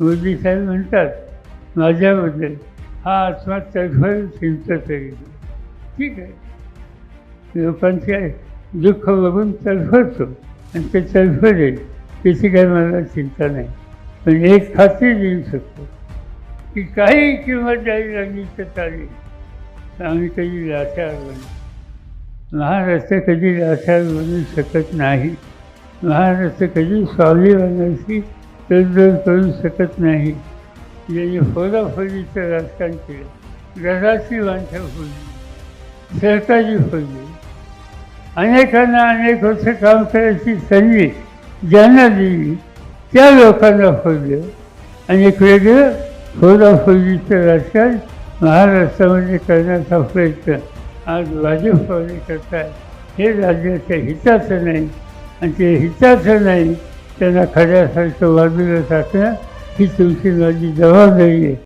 मोदी साहेब म्हणतात माझ्याबद्दल हा आत्मा तडफड चिंतत आहे ठीक आहे. लोकांचे दुःख बघून तडफडतो आणि ते तडफडे त्याची काही मला चिंता नाही. पण एक खात्री देऊ शकतो की काही किंमत द्यावी लागली तर चालेल. आम्ही कधी लाचार बनू. महाराष्ट्र कधी लाचार बनू शकत नाही. महाराष्ट्र कधी स्वाभिमानाची तडजोड करू शकत नाही. ज्यांनी फोडाफोडीचं राजकारण केलं. घराची माणसं फोडली. सरकारी फोडली. अनेकांना अनेक वर्ष काम करायची संधी ज्यांना दिली त्या लोकांना फोडलं. आणि वेगळं फोडाफोडीचं राजकारण महाराष्ट्रामध्ये करण्याचा प्रयत्न आज भाजपवाले करतात. हे राज्याच्या हिताचं नाही आणि ते हिताचं नाही त्यांना खऱ्यासारखं बाजूला टाकणं ही तुमची माझी जबाबदारी आहे.